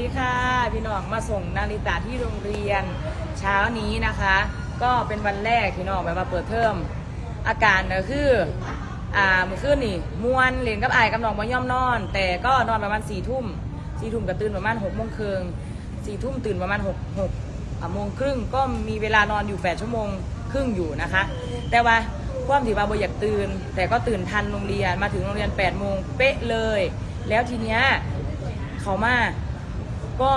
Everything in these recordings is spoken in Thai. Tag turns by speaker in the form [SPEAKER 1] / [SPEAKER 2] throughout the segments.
[SPEAKER 1] ดีค่ะ พี่น้องมาส่งนาริตาที่โรงเรียนเช้านี้นะคะ ก็เป็นวันแรกพี่น้องแบบมาเปิดเทอมอาการก็คืออ่าเมื่อคืนนี่มวนเรียนกับไอ้ายกับน้องมาย่อมนอน แต่ก็นอนประมาณสี่ทุ่มสี่ทุ่มก็ตื่นประมาณหกโมงครึ่งสี่ทุ่มตื่นประมาณหกหกโมงครึ่งก็มีเวลานอนอยู่แปดชั่วโมงครึ่งอยู่นะคะ แต่ว่าความที่ว่าบอยากตื่น แต่ก็ตื่นทันโรงเรียนมาถึงโรงเรียน8ปดโมงเป๊ะเลย แล้วทีเนี้ยเขามา ก็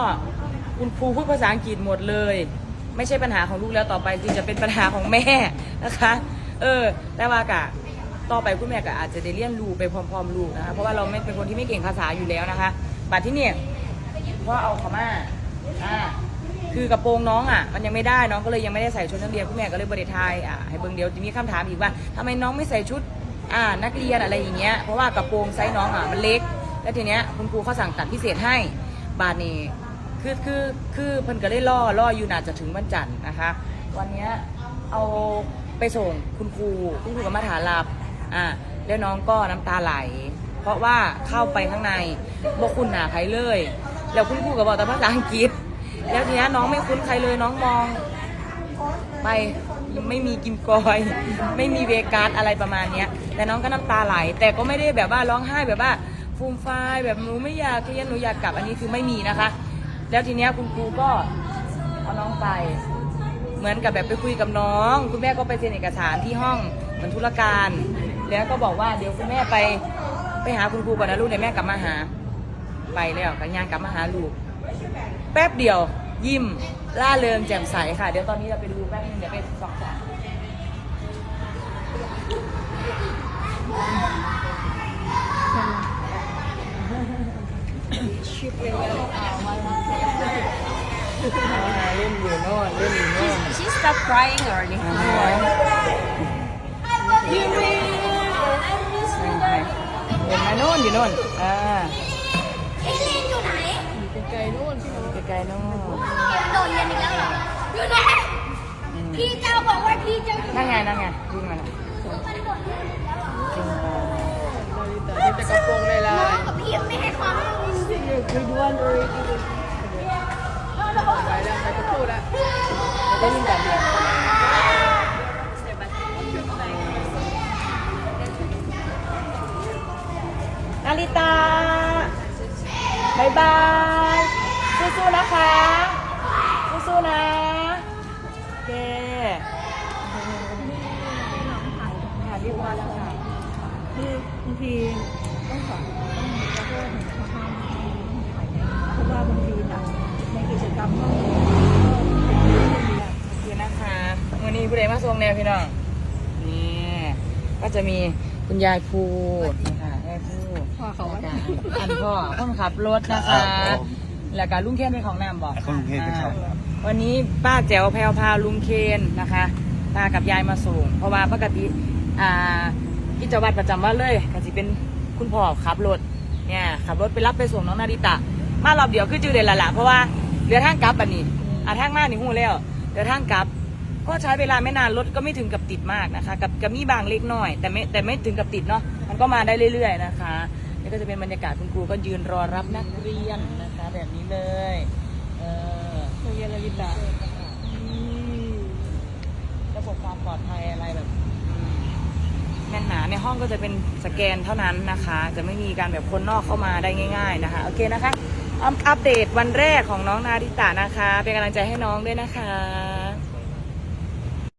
[SPEAKER 1] คุณครูพูดภาษาอังกฤษหมดเลย ไม่ใช่ปัญหาของลูกแล้วต่อไปคือจะเป็นปัญหาของแม่นะคะ เออแต่ว่ากะต่อไปคุณแม่ก็อาจจะได้เรียนรู้ไปพร้อมๆลูกนะคะเพราะว่าเราไม่เป็นคนที่ไม่เก่งภาษาอยู่แล้วนะคะบัดที่เนี่ยเพราะเอาเขามาอ่า คือกระโปรงน้องอะ มันยังไม่ได้น้องก็เลยยังไม่ได้ใส่ชุดนักเรียนคุณแม่ก็เลยบริทายอะให้เบิ่งเดียวจะมีคำถามอีกว่าทำไมน้องไม่ใส่ชุด อ่า นักเรียนอะไรอย่างเงี้ย เพราะว่ากระโปรงไซส์น้องอะมันเล็ก แล้วทีเนี้ยคุณครูเขาสั่งตัดพิเศษให้ บานี้คือคือคือเพิ่นก็ได้ล่อล่ออยู่น่าจะถึงวันจันทร์นะคะ วันนี้เอาไปส่งคุณครูคุณครูก็มาถามรับอ่าแล้วน้องก็น้ำตาไหล เพราะว่าเข้าไปข้างในบอกคุณหนาใครเลย แล้วคุณครูก็บอกแต่ภาษาอังกฤษ แล้วทีนี้น้องไม่คุ้นใครเลยน้องมองไปไม่มีกิมกอย ไม่มีเวกัสอะไรประมาณเนี้ย แต่น้องก็น้ำตาไหล แต่ก็ไม่ได้แบบว่าร้องไห้แบบว่า ฟูมฟายแบบหนูไม่อยากเรียนหนูอยากกลับอันนี้คือไม่มีนะคะ แล้วทีเนี้ยคุณครูก็เอาน้องไป เหมือนกับแบบไปคุยกับน้อง คุณแม่ก็ไปเซ็นเอกสารที่ห้องเหมือนธุรการ แล้วก็บอกว่าเดี๋ยวคุณแม่ไปไปหาคุณครูก่อนนะลูกเดี๋ยวแม่กลับมาหา ไปแล้วกันยานกลับมาหาลูก แป๊บเดียวยิ้มล่าเริงแจ่มใสค่ะ เดี๋ยวตอนนี้เราไปดูแป๊บนึงเดี๋ยวไปสอบสอบ
[SPEAKER 2] ชิปเลยอ่าวันนั้น
[SPEAKER 1] เล่นอยู่โน่นเล่นอยู่โน่น
[SPEAKER 2] She stopped crying already.
[SPEAKER 1] ยูมีเห็นไหมโน่นอยู่โน่นอ่า
[SPEAKER 3] ไอ้ลินอยู่ไหน
[SPEAKER 2] ไกลๆนู่นพี่น้อง
[SPEAKER 1] ไกลๆโน่น
[SPEAKER 3] โดนเรียนอีกแล้วเหรออยู่ไหนพี่เจ้าบอกว่าพี่เจ้าอยู่
[SPEAKER 1] นั่นไงนั่นไงวิ่งมาแล้ว
[SPEAKER 3] คือ
[SPEAKER 2] ด้วนเลยไปแล้วไปก็พูดแล้ว
[SPEAKER 1] ได้ยินแบบเดียวนาริตาบายบาย สู้ๆ นะคะ สู้ๆ นะ คือ
[SPEAKER 2] นะ
[SPEAKER 1] คะวันนี้ผู้ใดมาทรงแนวพี่น้องนี่ก็จะมีคุณยายพูดนะคะแม่พูด
[SPEAKER 2] พ่อเขาว่า
[SPEAKER 1] แล้วก็อันพ่อคนขับรถนะคะ แล้วก็ลุงเคนเป็นของนำบอก
[SPEAKER 4] ของลุงเคนเป็นของ
[SPEAKER 1] อ่าวันนี้ป้าแจ๋วแพรวพาลุงเคนนะคะตากับยายมาส่ง เพราะว่าปกติอ่ากิจวัตรประจำวันเลยก็จะเป็นคุณพ่อขับรถเนี่ยขับรถไปรับไปส่งน้องนาริตะ มารอบเดียวคือจืดเดนละละเพราะว่า เหลือทางกลับอันนี้อ่าทางมากนี่หูแล้วเหลือทางกลับ ก็ใช้เวลาไม่นานรถก็ไม่ถึงกับติดมากนะคะ กับกับมีบางเล็กน้อย แต่ไม่แต่ไม่ถึงกับติดเนาะมันก็มาได้เรื่อย ๆ นะคะนี่ก็จะเป็นบรรยากาศคุณครูก็ยืนรอรับนักเรียนนะคะ แบบนี้เลยเออ
[SPEAKER 2] โรงเรียนนาฬิตา
[SPEAKER 1] ระบบความปลอดภัยอะไรแบบแน่นหนาในห้องก็จะเป็นสแกนเท่านั้นนะคะ จะไม่มีการแบบคนนอกเข้ามาได้ง่าย ๆ นะคะ โอเคนะคะ อัปเดตวันแรกของน้องนาริตะนะคะ เป็นกำลังใจให้น้องด้วยนะคะ